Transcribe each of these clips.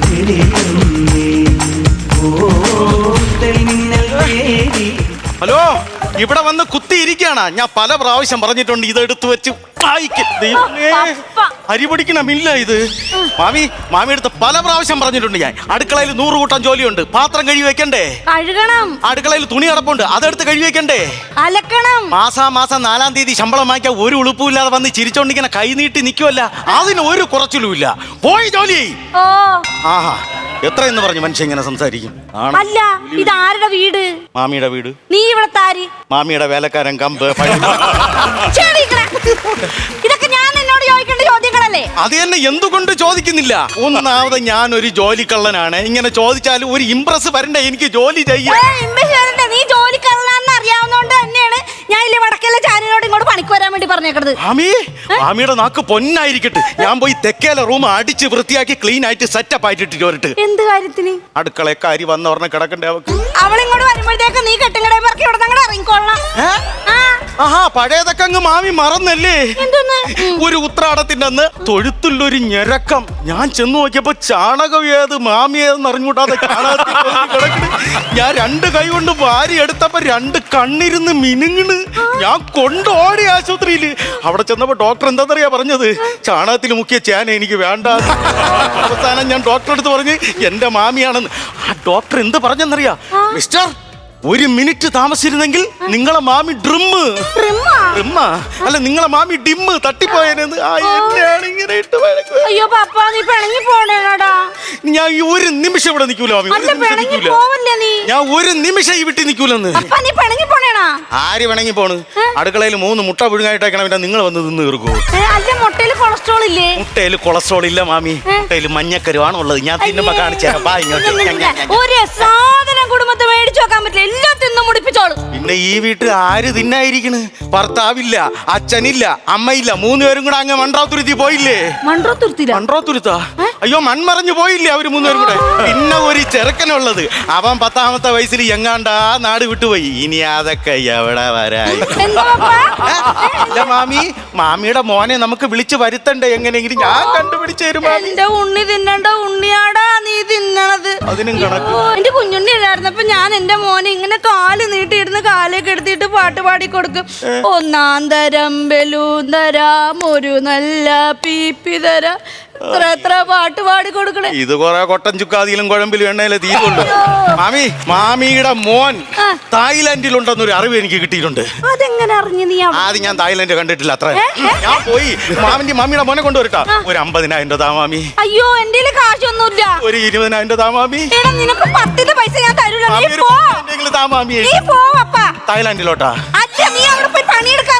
തെളിയുന്നേ ഓ തെളിമിന്നൽ തേടി ഹലോ ഇവിടെ വന്ന് കുത്തി ഇരിക്കാണ് ഞാൻ പല പ്രാവശ്യം പറഞ്ഞിട്ടുണ്ട് ഇത് എടുത്തു വെച്ച് വായിക്ക്. ദൈവമേ. പപ്പ. അരി പിടിക്കണമില്ല ഇത്. മാമി മാമി എടുത്ത് പല പ്രാവശ്യം പറഞ്ഞിട്ടുണ്ട് ഞാൻ. അടുക്കളയിൽ നൂറ് കൂട്ടം ജോലിയുണ്ട്. പാത്രം കഴുകി വെക്കണ്ടേ? കഴുകണം. അടുക്കളയിൽ തുണി കിടപ്പുണ്ട് അതെടുത്ത് കഴുകി വെക്കണ്ടേ? അലക്കണം. മാസാ മാസം നാലാം തീയതി ശമ്പളം വാങ്ങിക്കാൻ ഒരു ഉളുപ്പുമില്ലാതെ വന്ന് ചിരിച്ചോണ്ടിങ്ങനെ കൈ നീട്ടി നിൽക്കുമല്ല അതിന് ഒരു കുറച്ചിലുമില്ല. പോയി ജോലി ചെയ്യ്. ഓ എന്ന് പറഞ്ഞു മനുഷ്യൻ ഇങ്ങനെ സംസാരിക്കും? ആണ്? അല്ല ഇത് ആരുടെ വീട്? മാമിയുടെ വീട്. നീ ഇവിടെ താരി മാമിയുടെ വേലക്കാരൻ കമ്പ് ഇക്കടെ. ഇതൊക്കെ ഞാൻ എന്നോട് ചോദിക്കേണ്ട ചോദ്യങ്ങളല്ലേ? അത് തന്നെ എന്തുകൊണ്ട് ചോദിക്കുന്നില്ല? ഒന്നാമത് ഞാൻ ഒരു ജോലിക്കള്ളനാണ്. ഇങ്ങനെ ചോദിച്ചാൽ ഒരു ഇംപ്രസ് വരണ്ടേ എനിക്ക് ജോലി ചെയ്യാൻ. ഏ, ഇമ്പശ്ശേരന്റെ, നീ ജോലിക്കള്ളാന്ന് അറിയാവുന്നോണ്ട് തന്നെയാണ് ഞാൻ ഇല്ലേ വടക്കല്ല ചാനിനോട് വരാൻ വേണ്ടി പറഞ്ഞേക്കണത്. മാമി മാമിയുടെ നാക്ക് പൊന്നായിരിക്കട്ടെ. ഞാൻ പോയി തെക്കേലെ റൂം അടിച്ച് വൃത്തിയാക്കി ക്ലീൻ ആയിട്ട് സെറ്റപ്പ് ആയിട്ട് ചോരിട്ട് എന്ത് കാര്യത്തിന്? അടുക്കളയൊക്കെ അരി വന്ന ഉടനെ കിടക്കണ്ടേ അവക്ക്? അവളിങ്ങോട്ട് വരുമ്പോഴത്തേക്ക് നീ കെട്ടുകടയിൽ പറക്കി ഇവിടെ അങ്ങോട്ട് ഇറങ്ങിക്കൊള്ളാം ആഹാ പഴയതൊക്കെ അങ്ങ് മാമി മറന്നല്ലേ? ഒരു ഉത്രാടത്തിന്റെ അന്ന് തൊഴുത്തുള്ളൊരു ഞെരക്കം. ഞാൻ ചെന്ന് നോക്കിയപ്പോ ചാണകം ഏത് മാമി ഏതെന്ന് അറിഞ്ഞൂടാതെ ചാണകത്തിൽ പൊതിഞ്ഞ് കിടക്കണ്. ഞാൻ രണ്ട് കൈ കൊണ്ട് വാരി എടുത്തപ്പോ രണ്ട് കണ്ണിരുന്ന് മിനുങ്ങണ്. ഞാൻ കൊണ്ടോടി ആശുപത്രിയിൽ അവിടെ ചെന്നപ്പോ ഡോക്ടർ എന്താന്നറിയാ പറഞ്ഞത്? ചാണകത്തിൽ മുക്കിയ ചേന എനിക്ക് വേണ്ട. അവസാനം ഞാൻ ഡോക്ടറെ അടുത്ത് പറഞ്ഞ് എന്റെ മാമിയാണെന്ന്. ആ ഡോക്ടർ എന്ത് പറഞ്ഞെന്നറിയാ? മിസ്റ്റർ ഒരു മിനിറ്റ് താമസിച്ചിരുന്നെങ്കിൽ നിങ്ങളെ മാമി ഡ്രിമ്മ്. ഡ്രിമ്മ? അല്ല നിങ്ങളെ മാമി ഡിമ്മ് തട്ടിപ്പോയെന്ന് ആ എന്നെയാണ് ഇങ്ങനെ ഇട്ട്. അയ്യോ പപ്പ നീ പിണങ്ങി പോണേടാ. ഞാൻ ഈ ഒരു നിമിഷം ഇവിടെ നിൽക്കൂല മാമി. ഒരു നിമിഷം നിൽക്കൂല. ഞാൻ ഒരു നിമിഷം ഈ വിട്ടി നിൽക്കൂലെന്ന്. നീ പിണങ്ങി പോണേടാ. ആര് വേണമെങ്കിൽ പോണ്? അടുക്കളയിൽ മൂന്ന് മുട്ട പുഴുങ്ങായിട്ടേക്കണം പിന്നെ നിങ്ങൾ വന്ന് നിന്ന് തീർക്കൂ. മുട്ടയിൽ കൊളസ്ട്രോൾ ഇല്ലേ? മുട്ടയിൽ കൊളസ്ട്രോൾ ഇല്ല മാമി. മുട്ടയിൽ മഞ്ഞക്കരുവാണ് ഉള്ളത്. ഞാൻ തിന്നുമ്പോ കാണിച്ചു തരാം. ഒരു കുടുംബത്തെ മേടിച്ചു വെക്കാൻ പറ്റില്ല. എല്ലാം തിന്നു മുടിപ്പിച്ചോളൂ. പിന്നെ ഈ വീട്ടിൽ ആര് തിന്നായിരിക്കണ്? ഭർത്താവില്ല അച്ഛനില്ല അമ്മയില്ല മൂന്ന് പേരും കൂടെ അങ്ങ് മൺറോത്തുരുത്തി പോയില്ലേ? മൺറോത്തുരുത്തി? മൺട്രോത്തുരുത്താ അയ്യോ മൺമറഞ്ഞു പോയില്ലേ അവർ മൂന്നുപേരും കൂടെ? പിന്നെ ഒരു ചെറുക്കനുള്ളത്. അവൻ പത്താമത്തെ വയസ്സിൽ എങ്ങാണ്ടാ നാട് വിട്ടുപോയി. ഇനി അതൊക്കെ എവിടെ വരായി അല്ല മാമി മാമിയുടെ മോനെ നമുക്ക് വിളിച്ചു വരുത്തണ്ടേ എങ്ങനെയെങ്കിലും? ഞാൻ കണ്ടുപിടിച്ചു തരും എന്റെ ഉണ്ണി തിന്നണ്ട ഉണ്ണിയാടാ നീ തിന്നണത്. അതിനും കണക്ക്. എന്റെ കുഞ്ഞുണ്ണി ഇല്ലായിരുന്നപ്പോ ഞാൻ എന്റെ മോനെ ഇങ്ങനെ കാൽ നീട്ടിയിരുന്ന് കാലൊക്കെ എടുത്തിട്ട് പാട്ട് പാടി കൊടുക്കും ഒന്നാം തരം ബലൂൺ തരാം ഒരു നല്ല പീപ്പി തരാം എത്ര എത്ര പാട്ട് പാടി കൊടുക്കണേ. ഇത് കൊറേ കൊട്ടൻ ചുക്കാതിയിലും കുഴമ്പിലും എണ്ണയിലെ തീരുണ്ട്. മാമി മാമിയുടെ മോൻ തായ്ലൻഡിൽ തായ്ലാന്റിലുണ്ടെന്നൊരു അറിവ് എനിക്ക് കിട്ടിയിട്ടുണ്ട്. അതെങ്ങനെ അറിഞ്ഞു നീ അത് ഞാൻ തായ്ലൻഡ് കണ്ടിട്ടില്ല അത്ര? ഞാൻ പോയി. മാമിന്റെ മാമിയുടെ മോനെ കൊണ്ടുവരട്ടാ. ഒരു അമ്പതിനായിരം രൂപ താ മാമി. അയ്യോ എന്റെ കാശൊന്നുമില്ല. ഒരു ഇരുപതിനായിരം രൂപ താ മാമി. നിനക്ക് പത്തിന്റെ പൈസ ഞാൻ തരൂല. തായ്ലാന്റിലോട്ടാ.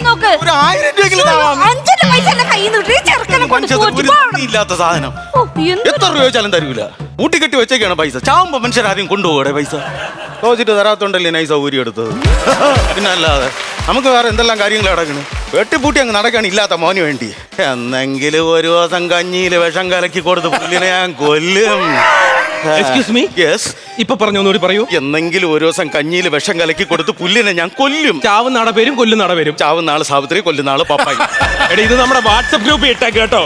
നോക്ക് ഒരു ആയിരം രൂപയെങ്കിലും താ മാമി അഞ്ചിന്റെ പൈസ എന്റെ കയ്യിൽ നിന്ന് ചെറുക്കനെ കൊണ്ട് ഒരു പോ അവിടെ. ഇല്ലാത്ത സാധനം. ഓ, എന്ത് എത്ര രൂപ വെച്ചാലും തരൂല. ഊട്ടിക്കെട്ടി വെച്ചേക്കാണ് പൈസ. ചാവുമ്പോ മനുഷ്യരാരും കൊണ്ടുപോകടെ പൈസ? ചോദിച്ചിട്ട് തരാത്തോണ്ടല്ലേ നൈ സൗകര്യം എടുത്തത്? പിന്നെ അല്ലാതെ നമുക്ക് വേറെ എന്തെല്ലാം കാര്യങ്ങൾ നടക്കണ്? വെട്ടിപ്പൂട്ടി അങ്ങ് നടക്കാണ് ഇല്ലാത്ത മോന് വേണ്ടി. എന്നെങ്കിലും ഒരു ദിവസം കഞ്ഞിയിൽ വിഷം കലക്കി കൊടുത്ത് പുല്ലിനെ ഞാൻ കൊല്ലും. Excuse മീ യെസ് ഇപ്പൊ പറഞ്ഞു ഒന്നുകൂടി പറയൂ. എന്നെങ്കിലും ഒരു ദിവസം കഞ്ഞിയിൽ വിഷം കലക്കി കൊടുത്ത് പുല്ലിനെ ഞാൻ കൊല്ലും. ചാവുന്ന ആടെ പേരും കൊല്ലുന്ന ആടെ പേരും. ചാവുന്ന ആൾ സാവിത്രി കൊല്ലുന്ന ആൾ പപ്പായി. എടാ ഇത് നമ്മുടെ വാട്സപ്പ് ഗ്രൂപ്പ് ഇട്ടേ കേട്ടോ.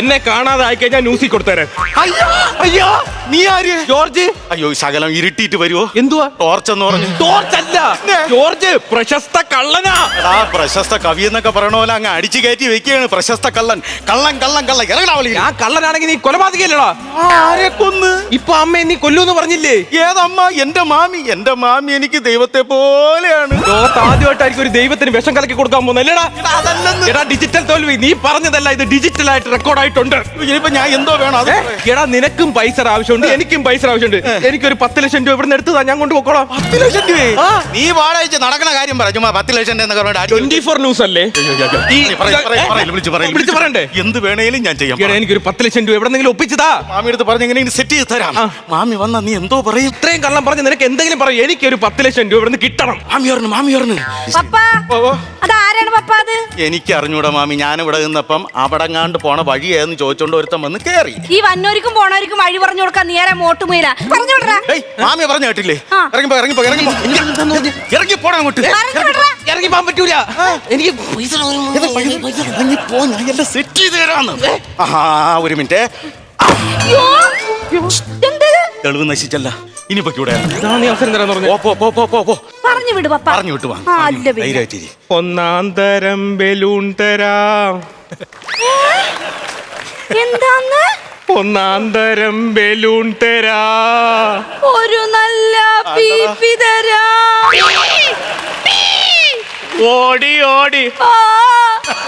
എന്നെ കാണാതെ ആയിക്കഴിഞ്ഞാൽ ന്യൂസിൽ കൊടുത്തേരാൻ അയ്യോ അയ്യോ നീ ആര്? ജോർജ്. അയ്യോ ശകലം ഇരുട്ടിയിട്ട് വരുവോ? എന്തുവാ? ടോർച്ച് എന്ന് പറഞ്ഞു. ടോർച്ച് അല്ല ജോർജ് പ്രശസ്ത കള്ളനാ. ആ പ്രശസ്ത കവി എന്നൊക്കെ പറയണ പോലെ അങ്ങ് അടിച്ചു കയറ്റി വെക്കുകയാണ് പ്രശസ്ത കള്ളൻ. കള്ളൻ കള്ളൻ കള്ളൻ. ഇറങ്ങണ ഞാൻ കള്ളനാണെങ്കിൽ നീ കൊലപാതകയില്ലടാ ആരെ കൊന്ന്? ഇപ്പൊ അമ്മ നീ കൊല്ലൂന്ന് പറഞ്ഞില്ലേ? ഏതമ്മ? എന്റെ മാമി. എന്റെ മാമി എനിക്ക് ദൈവത്തെ പോലെയാണ്. ലോകത്ത് ആദ്യമായിട്ടായിരിക്കും ഒരു ദൈവത്തിന് വിഷം കലക്കി കൊടുക്കാൻ പോകുന്നല്ലേടാ എടാ, ഡിജിറ്റൽ തോൽവി നീ പറഞ്ഞതല്ല ഇത് ഡിജിറ്റൽ ആയിട്ട് റെക്കോർഡ് ആയിട്ടുണ്ട്. ഇനിയിപ്പോ ഞാൻ എന്തോ വേണം? അത് എടാ നിനക്കും പൈസ ആവശ്യമുണ്ട് എനിക്കും പൈസ ആവശ്യമുണ്ട്. എനിക്കൊരു പത്ത് ലക്ഷം രൂപ ഇവിടുന്ന് എടുത്തതാ ഞാൻ കൊണ്ടുപോക്കോളാം പത്ത് ലക്ഷം രൂപ. നീ വാടകച്ച് നടക്കുന്ന കാര്യം പറ ചുമ്മാ പത്ത് ലക്ഷം ട്വന്റി ഫോർ ന്യൂസ് അല്ലേ? വിളിച്ച് പറയ്, വിളിച്ച് പറയണ്ടേ? എന്ത് വേണേലും ഞാൻ ചെയ്യാം എനിക്കൊരു പത്ത് ലക്ഷം രൂപ എവിടെന്നെങ്കിലും ഒപ്പിച്ചതാ മാമി അടുത്ത് പറഞ്ഞ് എങ്ങനെയെങ്കിലും സെറ്റ് ചെയ്ത് തരാം. മാമി വന്ന നീ എന്തോ പറയും? ഇത്രയും കള്ളം പറഞ്ഞ് നിനക്ക് എന്തെങ്കിലും പറയും എനിക്ക് ഒരു പത്ത് ലക്ഷം രൂപ ഇവിടുന്ന് കിട്ടണം. മാമി ഓർന്ന് മാമി ഓർന്ന് പപ്പാ. അതാരാണ് പപ്പ അത്? എനിക്ക് അറിഞ്ഞൂടാ മാമി ഞാൻ ഇവിടെ നിന്നപ്പം അവിടെങ്ങാണ്ട് പോണ വഴി ഏതെന്ന് ചോദിച്ചോണ്ട് ഒരുത്തം വന്ന് കേറി. ഈ വന്നോരിക്കും പോണോരിക്കും വഴി പറഞ്ഞു കൊടുക്കാൻ നേരെ മോട്ടുമയില പറഞ്ഞു വിടറാ. ഏയ് മാമി പറഞ്ഞ കേട്ടില്ലേ? ആ. ഇറങ്ങിപ്പോ ഇറങ്ങിപ്പോ ഇറങ്ങിപ്പോ. ഇറങ്ങി പോടാ അങ്ങോട്ട്? ഇറങ്ങി പോകാൻ പറ്റൂല. എനിക്ക് ഇറങ്ങിപ്പോ ഞാൻ എല്ലാം സെറ്റ് ചെയ്ത് തരാന്ന്. ആ ഒരു മിനിറ്റ്. അയ്യോ. തെളിവ് നശിച്ചല്ല. ഇനി പൊക്കൂടെ ഇതാണ് നീ അവസരം തരാന്ന് പറഞ്ഞു. പോ പോ പോ പോ പോ. പോ പറഞ്ഞു വിട് പപ്പ. പറഞ്ഞു വിട്ടു. ധൈര്യമായിട്ടിരി ഒന്നാം തരം ബലൂൺ തരാം. എന്താന്ന്? ഒന്നാം തരം ബലൂൺ തരാ. ഒരു നല്ല പീപ്പി തരാ. ഓടി ഓടി ഓടി.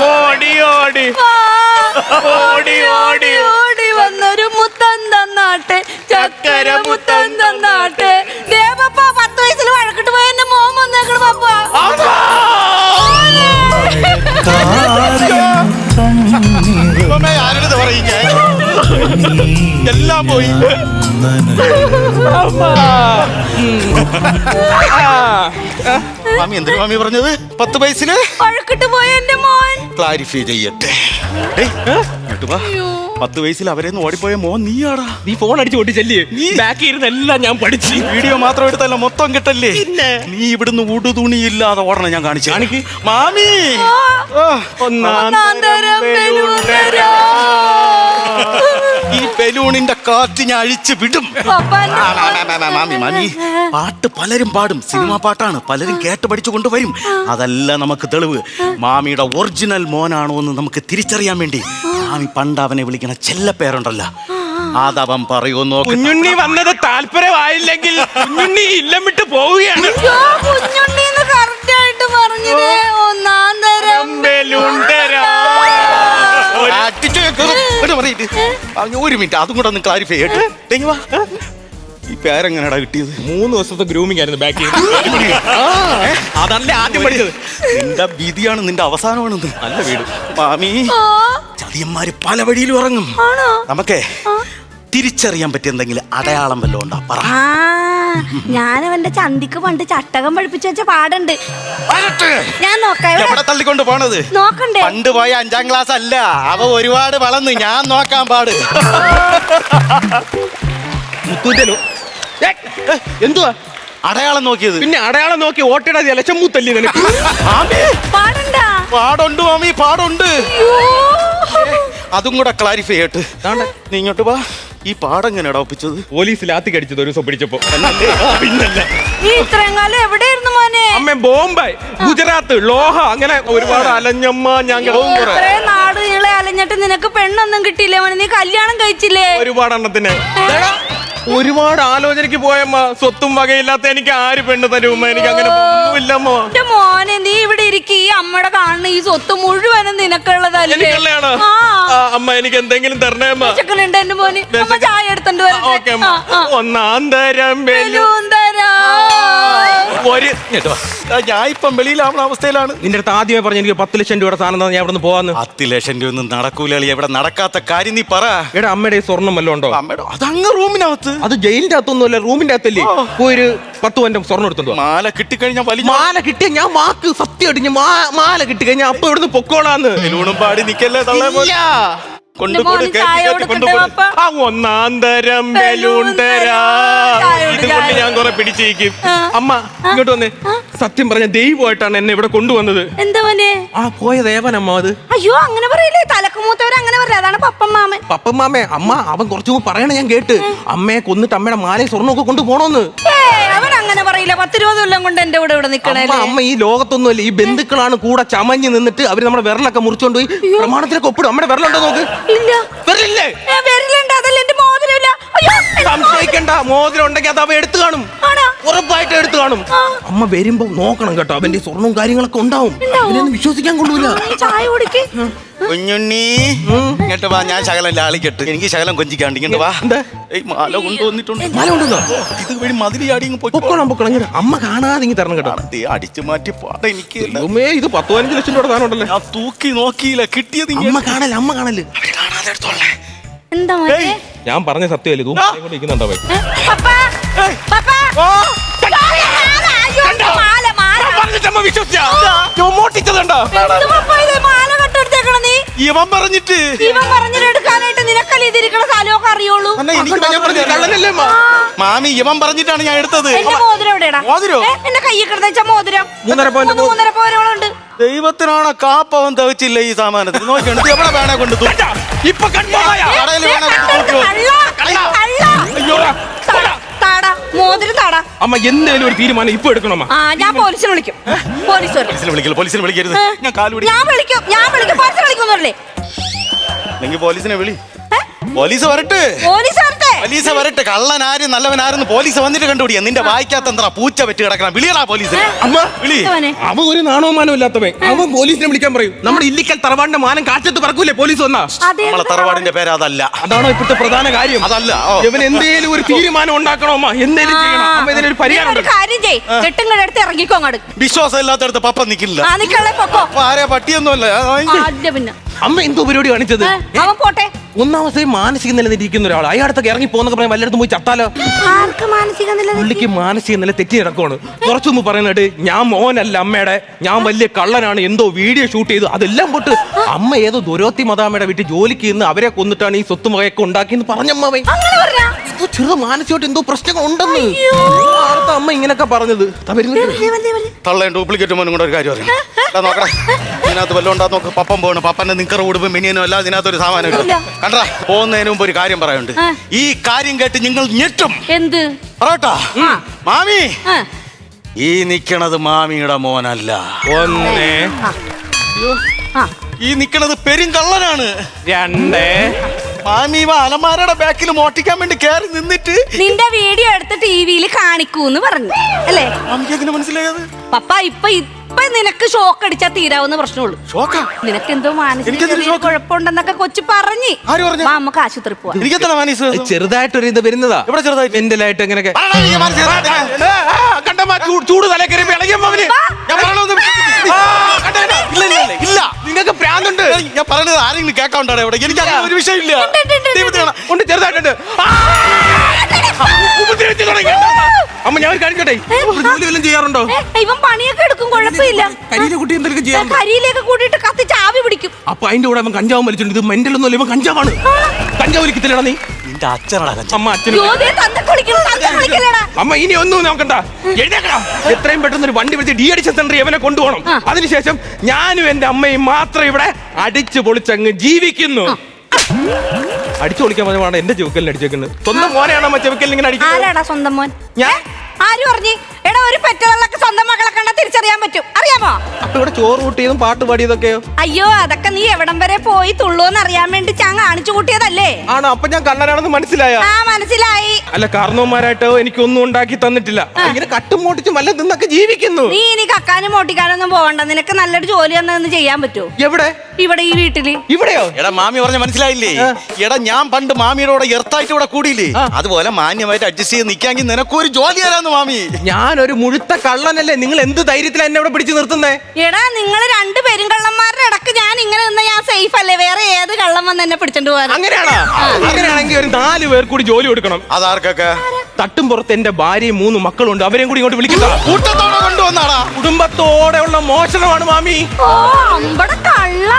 ഓടി ഓടി ഓടി. വന്നൊരു മുത്തൻ തന്നാട്ടെ ചക്കര മുത്തൻ തന്നാട്ടെ ദേവപ്പ പത്ത് വയസ്സിൽ വഴക്കിട്ട് പോയ എന്റെ മോൻ വന്നേക്കണ് പപ്പ. ആരെടുത്ത് ഞാൻ? എല്ലാം പോയി. മാമി എന്തിനു മാമി പറഞ്ഞത്? പത്ത് വയസ്സിൽ? വഴക്കിട്ട് പോയ എന്റെ മോൻ. ക്ലാരിഫൈ ചെയ്യട്ടെ. ഇങ്ങോട്ട് വാ. പത്ത് വയസ്സിൽ അവരെ ഓടിപ്പോയ മോൻ നീയാടാ. നീ ഫോൺ അടിച്ച് ഓടിച്ചല്ലേ? നീ. ബാക്കി ഇരുന്നെല്ലാം ഞാൻ പഠിച്ചു. വീഡിയോ മാത്രം എടുത്തല്ല മൊത്തം കിട്ടല്ലേ? നീ ഇവിടുന്ന് ഉടുതുണിയില്ലാതെ ഓടണം ഞാൻ കാണിച്ചു കാണിക്ക്. മാമി. ഈ ബലൂണിന്റെ കാറ്റ് ഞാൻ അഴിച്ചു വിടും. മാമി മാമി പാട്ട് പലരും പാടും. സിനിമാ പാട്ടാണ്. പലരും കേട്ട് പഠിച്ചു കൊണ്ടുവരും. അതല്ല നമുക്ക് തെളിവ്. മാമിയുടെ ഒറിജിനൽ മോനാണോ എന്ന് നമുക്ക് തിരിച്ചറിയാൻ വേണ്ടി മാമി പണ്ട് അവനെ വിളിക്കണ ചെല്ലപ്പേരുണ്ടല്ലോ അതവൻ പറയൂ നോക്ക്. കുഞ്ഞുണ്ണി വന്നത് താല്പര്യമായില്ലെങ്കിൽ കുഞ്ഞുണ്ണി ഇല്ലം വിട്ട് പോവുകയാണ്. ഒരു മിനിറ്റ് അതും കൂടെ ഒന്ന് ക്ലാരിഫൈ ചെയ്യട്ടെ വാ. ഈ പേരെങ്ങനെടാ കിട്ടിയത്? മൂന്ന് ദിവസത്തെ ഗ്രൂമിംഗ് ആയിരുന്നു ബാക്ക് അതല്ലേ ആദ്യം പഠിച്ചത്. നിന്റെ വിധിയാണ് നിന്റെ അവസാനമാണെന്ന്. നല്ല വീട്. മാമി. ഓ ചതിയന്മാര് പല വഴിയിലും ഇറങ്ങും. ആണോ? നമുക്കേ തിരിച്ചറിയാൻ പറ്റിയ എന്തെങ്കിലും അടയാളം വല്ലതും ഉണ്ടാ? പറ. ആ ഞാൻ അവന്റെ ചന്തിക്ക് പണ്ട് ചട്ടകം പഠിപ്പിച്ചു വെച്ച പാടുണ്ട്. വരട്ടെ. ഞാൻ നോക്കാം എവിടെ? എവിടെ തള്ളിക്കൊണ്ട് പോണത്? നോക്കണ്ടേ? പണ്ട് പോയ അഞ്ചാം ക്ലാസ് അല്ല. അവ ഒരുപാട് വളർന്ന് ഞാൻ നോക്കാൻ പാട്. മുത്തൂന്റെ ലോ- ഏയ്, എന്തുവാ? അടയാളം നോക്കിയത്. പിന്നെ അടയാളം നോക്കി ഓട്ടിടാ ഇലക്ഷൻ തല്ലി നിനക്ക്. പാടണ്ടാ? പാടുണ്ട് മാമി പാടുണ്ട്. അയ്യോ. അതും കൂടെ ക്ലാരിഫൈ ആയിട്ട് ദാണ്ടെ. നീ ഇങ്ങോട്ട് വാ. ഈ പാടെങ്ങനെയാടാ ഒപ്പിച്ചത്? പോലീസിൽ ആത്തി കടിച്ചത് ഒരു ദിവസം പിടിച്ചപ്പോ പിന്നല്ല. നീ ഇത്രയും കാലം എവിടെയായിരുന്നു മോനെ? അമ്മ ബോംബെ ഗുജറാത്ത് ലോഹ അങ്ങനെ ഒരുപാട് അലഞ്ഞമ്മ ഞാൻ ഇത്രയും നാട് ഇളെ അലഞ്ഞിട്ട് നിനക്ക് പെണ്ണൊന്നും കിട്ടിയില്ലേ മോനെ? നീ കല്യാണം കഴിച്ചില്ലേ? ഒരുപാട് എണ്ണത്തിന്. ഒരുപാട് ആലോചനയ്ക്ക് പോയമ്മ സ്വത്തും വകയില്ലാത്ത എനിക്ക് ആര് പെണ്ണ് തരുമ്മ എനിക്ക് അങ്ങനെ ഒന്നുമില്ലമ്മ. മോനെ നീ ഇവിടെ ഇരിക്കി ഈ അമ്മയുടെ കാണുന്ന ഈ സ്വത്ത് മുഴുവനും നിനക്കുള്ളതല്ലേ? എനിക്കുള്ളതാണ്? ആ. ആ, അമ്മ എനിക്ക് എന്തെങ്കിലും തരണേ അമ്മ. എന്റെ മോന്. അമ്മ ചായ എടുത്തോണ്ട് വരട്ടെ? അമ്മ. ആ, ആ. ഒന്നാം തരം ബലൂൺ. ബലൂൺ തരാം. ഒരു. ആ, ഞാൻ ഇപ്പം വെളിയിലാവുന്ന അവസ്ഥയിലാണ്. നിന്റെ അടുത്ത് ആദ്യമേ പറഞ്ഞു എനിക്ക് പത്ത് ലക്ഷം രൂപയുടെ സാധനം തന്നെ ഞാൻ ഇവിടെ നിന്ന് പോവാന്ന്. പത്ത് ലക്ഷം രൂപ ഒന്നും നടക്കൂല എവിടെ നടക്കാത്ത കാര്യം നീ പറ. എടാ അമ്മയുടെ ഈ സ്വർണം വല്ലതും ഉണ്ടോ? അമ്മയുടെ അതങ്ങ് റൂമിനകത്ത്. അത് ജയിലിന്റെ അകത്തൊന്നും അല്ല റൂമിന്റെ അകത്തല്ലേ? ഒരു പത്ത് പവന്റെ സ്വർണം എടുത്തോ വാ. മാല കിട്ടിക്കഴിഞ്ഞാൽ വലിയ മാല കിട്ടിയ ഞാൻ വാക്ക് സത്യമായിട്ട് മാ- മാല കിട്ടിക്കഴിഞ്ഞ അപ്പൊ ഇവിടുന്ന് പൊക്കോളാന്ന്. ലൂണും പാടി നിക്കല്ലേ തള്ളേ പോലെ ഇല്ല. എന്റെ മോന് ചായ കൊടുക്കട്ടെ പപ്പ? ആ ഒന്നാം തരം ബലൂൺ തരാ. ഇതുകൊണ്ട് ഞാൻ കൊറേ പിടിച്ചിരിക്കും. അമ്മ ഇങ്ങോട്ട് വന്നേ. സത്യം പറഞ്ഞ ദൈവമായിട്ടാണ് എന്നെ ഇവിടെ കൊണ്ടുവന്നത്. എന്താ മോനെ? ആ പോയ ദേവനമ്മ അത്. അയ്യോ അങ്ങനെ പറയില്ലേ? തലക്കുമൂത്തവർ അങ്ങനെ പറയില്ല? അതാണ് പപ്പൻ മാമൻ. പപ്പൻ മാമേ അമ്മ അവൻ കുറച്ചു മുമ്പ് പറയണ ഞാൻ കേട്ട്. അമ്മയെ കൊന്നിട്ട് അമ്മയുടെ മാലയും സ്വർണമൊക്കെ കൊണ്ട് പോണോന്ന്. ഏയ്, അവൻ അങ്ങനെ പറയില്ല. പത്തിരുപത് കൊല്ലം കൊണ്ട് എന്റെ കൂടെ ഇവിടെ നിക്കണേ അമ്മ അമ്മ ഈ ലോകത്തൊന്നുമല്ല. ഈ ബന്ധുക്കളാണ് കൂടെ ചമഞ്ഞ് നിന്നിട്ട് അവർ നമ്മുടെ വിരലൊക്കെ മുറിച്ചോണ്ട് പോയി. പ്രമാണത്തിലൊക്കെ ഒപ്പിടും. നമ്മുടെ വിരലുണ്ടോ നോക്ക്? ഇല്ല. വിരലില്ലേ? ഏ, വിരലുണ്ട്. അതല്ല എന്റെ മോതിരമില്ല. അയ്യോ എന്റെ സംശയിക്കണ്ട. മോതിരം. ഉണ്ടെങ്കിൽ അത് അവ എടുത്തു കാണും. ആണോ? ഉറപ്പായിട്ട് എടുത്തു കാണും. അമ്മ വരുമ്പോ നോക്കണം കേട്ടോ അവന്റെ സ്വർണവും സ്വർണവും കാര്യങ്ങളൊക്കെ ഉണ്ടാവും. അവനൊന്നും വിശ്വസിക്കാൻ കൊള്ളൂല. ചായ കുടിക്ക്. കുഞ്ഞുണ്ണി ഇങ്ങോട്ട് വാ ഞാൻ ശകലം ലാളിക്കെട്ട് എനിക്ക് ശകലം കൊഞ്ചിക്കാണ്ട് ഇങ്ങോട്ട് വാ. മാല കൊണ്ടുവന്നിട്ടുണ്ട്. മാല കൊണ്ടുവന്നോ? ഇത് വഴി മതിരി ആടി പൊക്കോളാം പൊക്കോളാം ഇങ്ങട്. അമ്മ കാണാതെ ഇങ്ങനെ തരണം കേട്ടോ. ദേ അടിച്ചു മാറ്റി പാട എനിക്ക്. ഇത് പത്ത് പതിനഞ്ച് ലക്ഷം രൂപ സാധനം ഉണ്ടല്ലേ? ഞാൻ തൂക്കി നോക്കിയില്ല കിട്ടിയത് അമ്മ കാണൽ അമ്മ കാണൽ അവർ കാണാതെ എടുത്തോളേ. എന്താ ഞാൻ പറഞ്ഞ സത്യമല്ലേ ഇത് കൊണ്ട് ഇവൻ പറഞ്ഞിട്ട്. ഇവൻ പറഞ്ഞെടുക്കാനായിട്ട് നിനക്കല്ലേ ഇതിരിക്കണ സ്ഥലമൊക്കെ അറിയുള്ളൂ? അണ്ണാ, എനിക്ക് ഞാൻ പറഞ്ഞ കള്ളനല്ലേ മാമി ഇവൻ പറഞ്ഞിട്ടാണ് ഞാൻ എടുത്തത്. എന്റെ മോതിരം കയ്യിൽ കിടന്ന മൂന്നര ദൈവത്തിനാണ് കാപ്പവൻ തകച്ചില്ല ഈ സാമാനത്തിൽ നോക്കിയാണ് എവിടെ വേണേ കൊണ്ട് ഇപ്പൊ കണ്ടോ? കടയിൽ വേണേ താടാ മോതിരം താടാ. അമ്മ എന്തേലും ഒരു തീരുമാനം ഇപ്പൊ എടുക്കണം ആ ഞാൻ പോലീസിനെ വിളിക്കും. പോലീസ് വരും. പോലീസിനെ വിളിക്കരുത് പോലീസിനെ വിളിക്കരുത്. ഞാൻ കാൽ ഞാൻ വിളിക്കും ഞാൻ വിളിക്കും. പോലീസിനെ വിളിക്കും എന്നല്ലേ പോലീസിനെ വിളി. പോലീസ് വരട്ടെ. പോലീസ് വരട്ടെ. പോലീസ് വരട്ടെ കള്ളനാര് നല്ലവനാരെന്ന് പോലീസ് വന്നിട്ട് കണ്ടുപിടിയാ. നിന്റെ വായിക്കാത്ത എന്താ? പൂച്ച വെച്ച് കിടക്കണം. വിളിയടാ പോലീസ് അമ്മ വിളി. അവ ഒരു നാണവമാനം ഇല്ലാത്തവൻ. അവൻ പോലീസിനെ വിളിക്കാൻ പറയും. നമ്മുടെ ഇല്ലിക്കൽ തറവാടിന്റെ മാനം കാറ്റത്ത് പറക്കൂലേ പോലീസ് വന്നാ? നമ്മളെ തറവാടിന്റെ പേര് അതല്ല. അതാണോ ഇപ്പോഴത്തെ പ്രധാന കാര്യം? അതല്ല. ഇവൻ എന്തേലും ഒരു തീരുമാനം ഉണ്ടാക്കണോ അമ്മ? എന്തേലും ചെയ്യണം. അമ്മ ഇതിനൊരു പരിഹാരം ഇറങ്ങിക്കോ അങ്ങോട്ട് വിശ്വാസം ഇല്ലാത്തടത്ത് പപ്പ നിക്കില്ല. ആ നിക്കളെ പൊക്കോ. അപ്പൊ ആരെയാ പട്ടിയൊന്നുമല്ല. പിന്നെ. അമ്മ എന്തോ പരിപാടി കാണിച്ചത്? അവൻ പോട്ടെ. ഒന്നാമത്തെ മാനസിക നില തെറ്റിരിക്കുന്ന ഒരാൾ അയാളത്തൊക്കെ ഇറങ്ങി പോകുന്നൊക്കെ പറയാൻ വല്ലയിടത്തും പോയി ചത്താലോ? ആർക്ക് മാനസിക നില പുള്ളിക്ക് മാനസിക നില തെറ്റി നടക്കുവാണ് കുറച്ചു മുമ്പ് പറയുന്നത് ഞാൻ മോനല്ല അമ്മയുടെ ഞാൻ വലിയ കള്ളനാണ്. എന്തോ വീഡിയോ ഷൂട്ട് ചെയ്തു. അതെല്ലാം പൊട്ട്. അമ്മ ഏതോ ദുരോത്തി മതാമ്മയുടെ വീട്ടിൽ ജോലിക്ക് ഇന്ന് അവരെ കൊന്നിട്ടാണ് ഈ സ്വത്ത് മകയൊക്കെ ഉണ്ടാക്കിയെന്ന് പറഞ്ഞമ്മവൻ അങ്ങനെ പറഞ്ഞ? എന്തോ ചെറു മാനസികമായിട്ട് എന്തോ പ്രശ്നങ്ങൾ ഉണ്ടെന്ന് അമ്മ ഇങ്ങനെയൊക്കെ പറഞ്ഞത്. തള്ളയും ഡ്യൂപ്ലിക്കേറ്റ് മോനും കൂടെ ഒരു കാര്യം അറിയാം നോക്കടാ. ഇതിനകത്ത് വല്ലതും ഉണ്ടാ? നോക്ക് പപ്പൻ പോകണം പപ്പന്റെ നിക്കറ ഉടുപ്പും മിനിയനും അല്ല ഇതിനകത്ത് ഒരു സാമാനം ഇല്ല. കണ്ടാ? പോകുന്നതിന് മുമ്പ് ഒരു കാര്യം പറയുന്നുണ്ട് ഈ കാര്യം കേട്ട് നിങ്ങൾ ഞെട്ടും. എന്ത്? പറയട്ടാ. മാമി. ഈ നിക്കണത് മാമിയുടെ മോനല്ല. ഒന്നേ. ഈ നിക്കണത് പെരുങ്കള്ളനാണ് രണ്ട്. മാമി അലമാരയുടെ ബാക്കിൽ മോട്ടിക്കാൻ വേണ്ടി കയറി നിന്നിട്ട്. നിന്റെ വീഡിയോ എടുത്ത് ടി വിയിൽ കാണിക്കൂന്ന് പറഞ്ഞു. അല്ലേ? മാമിക്ക് എങ്ങനെ മനസ്സിലായത്? പപ്പ ഇപ്പൊ ഇപ്പൊ നിനക്ക് ഷോക്ക് അടിച്ചാൽ തീരാവുന്ന പ്രശ്നമുള്ളൂ. ഷോക്കാ നിനക്ക് എന്തോ മാനസിക എനിക്കെന്തൊരു ചെറിയ ഷോക്ക്? കുഴപ്പമുണ്ടെന്നൊക്കെ കൊച്ചു പറഞ്ഞ്. ആര് പറഞ്ഞു? വാ, നമുക്ക് ആശുപത്രി പോവാം. എനിക്കെത്ര മാനീസ് ചെറുതായിട്ടൊരു ഇത് വരുന്നതാ. എവിടെ ചെറുതായിട്ട്? മെന്റലായിട്ട് ആയിട്ട് നീ മാനീസ് ചൂട് തല കയറി ഇളകിയമ്മവന് ഞാൻ പറയണത് ഇല്ല ഇല്ല ഇല്ല ഇല്ല. നിങ്ങൾക്ക് പ്രാന്തുണ്ട്. ഏയ്, ഞാൻ പറഞ്ഞത് ആരെങ്കിലും കേൾക്കാണ്ടാണ് ഇവിടെ എനിക്ക് അങ്ങനെ ഒരു വിഷയമില്ല. ഉണ്ട്, ഉണ്ട്, ഉണ്ട്, ദൈവത്തെ കാണാം. ഉണ്ട് ചെറുതായിട്ടുണ്ട്. ആ! ഉപദ്രവിച്ച് തുടങ്ങി. അമ്മ ഞാൻ ഒരു കാര്യം ചോട്ടെ ജോലി വല്ലതും ചെയ്യാറുണ്ടോ? ഇവൻ പണിയൊക്കെ എടുക്കും കുഴപ്പമില്ല. കരിയിലെ കുട്ടി എന്തെങ്കിലും ചെയ്യാം കരിയിലേക്ക് കൂട്ടിയിട്ട് കത്തിച്ച് ആവി പിടിക്കും. അപ്പൊ അതിന്റെ കൂടെ അവൻ കഞ്ചാവ് മരിച്ചിട്ടുണ്ട് ഇത് മെന്റൽ ഒന്നുമല്ല ഇവൻ കഞ്ചാവാണ്. കഞ്ചാവ് ഒരിക്കത്തില്ലടാ നീ. നിന്റെ അച്ഛനാണ്. അമ്മ അച്ഛൻ അമ്മ ഇനി ഒന്നും നോക്കണ്ട എഴുന്നേക്കണം എത്രയും പെട്ടെന്ന് ഒരു വണ്ടി വിളിച്ച് ഡി അടിച്ച സെന്റർ ഇവനെ കൊണ്ടുപോകണം. അതിനുശേഷം ഞാനും എന്റെ അമ്മയും മാത്രം ഇവിടെ അടിച്ചു പൊളിച്ചങ്ങ് ജീവിക്കുന്നു. അടിച്ചു വിളിക്കാൻ പറഞ്ഞാണ് എന്റെ ചെവുക്കലിന് അടിച്ചേക്കുന്നത്. സ്വന്തം മോനെയാണോ ചെവുക്കലിന് ഇങ്ങനെ അടിക്കുന്നത്? ആരാടാ സ്വന്തം മോൻ? ഞാൻ? ആര് പറഞ്ഞു? എടാ ഒരു പെറ്റവെള്ളൊക്കെ സ്വന്തം മകളെ കണ്ട തിരിച്ചറിയാൻ പറ്റും. അറിയാമോ? അപ്പൊ ഇവിടെ ചോറ് കൂട്ടിയതും പാട്ട് പാടിയതൊക്കെയോ? അയ്യോ അതൊക്കെ നീ എവിടം വരെ പോയി തുള്ളൂന്ന് അറിയാൻ വേണ്ടി ഞാൻ കാണിച്ചു കൂട്ടിയതല്ലേ? ആണോ അപ്പൊ ഞാൻ കണ്ണനാണെന്ന് മനസ്സിലായ? ആ മനസ്സിലായി. അല്ല കാരണവന്മാരായിട്ടോ എനിക്കൊന്നും ഉണ്ടാക്കി തന്നിട്ടില്ല. ഇങ്ങനെ കട്ടും മോട്ടിച്ചും വല്ല നിന്നൊക്കെ ജീവിക്കുന്നു. നീ ഇനി കക്കാനും മോട്ടിക്കാനൊന്നും പോകണ്ട നിനക്ക് നല്ലൊരു ജോലി തന്നെ ചെയ്യാൻ പറ്റുമോ എവിടെ? ഇവിടെ ഈ വീട്ടിൽ. ഇവിടെയോ? എടാ മാമി പറഞ്ഞ മനസ്സിലായില്ലേ? എടാ ഞാൻ പണ്ട് മാമിയുടെ കൂടെ എർത്തായിട്ട് ഇവിടെ കൂടിയില്ലേ? അതുപോലെ മാന്യമായിട്ട് അഡ്ജസ്റ്റ് ചെയ്ത് നിൽക്കാമെങ്കിൽ നിനക്കൊരു ജോലി തരാന്ന് മാമി. ഞാനൊരു മുഴുത്ത കള്ളനല്ലേ? നിങ്ങൾ എന്ത് ധൈര്യത്തിലാണ് എന്നെ ഇവിടെ പിടിച്ചു നിർത്തുന്നേ? എടാ നിങ്ങൾ രണ്ട് പെരുങ്കള്ളന്മാരുടെ ഇടയ്ക്ക് ഞാൻ ഇങ്ങനെ നിന്ന് ഞാൻ സേഫ് അല്ലേ? വേറെ ഏത് കള്ളം വന്ന് എന്നെ പിടിച്ചോണ്ട് പോകാൻ അങ്ങനെയാണോ? അങ്ങനെയാണെങ്കിൽ ഒരു നാല് പേർ കൂടി ജോലി കൊടുക്കണം. അതാർക്കൊക്കെ? തട്ടും പുറത്ത് എന്റെ ഭാര്യയും മൂന്ന് മക്കളുണ്ട്. അവരെയും കൂടി ഇങ്ങോട്ട് വിളിക്കുക കൂട്ടത്തോടെ കൊണ്ടുവന്നാടാ. കുടുംബത്തോടെയുള്ള മോഷണമാണ് മാമി. ഓ അമ്പട കള്ള.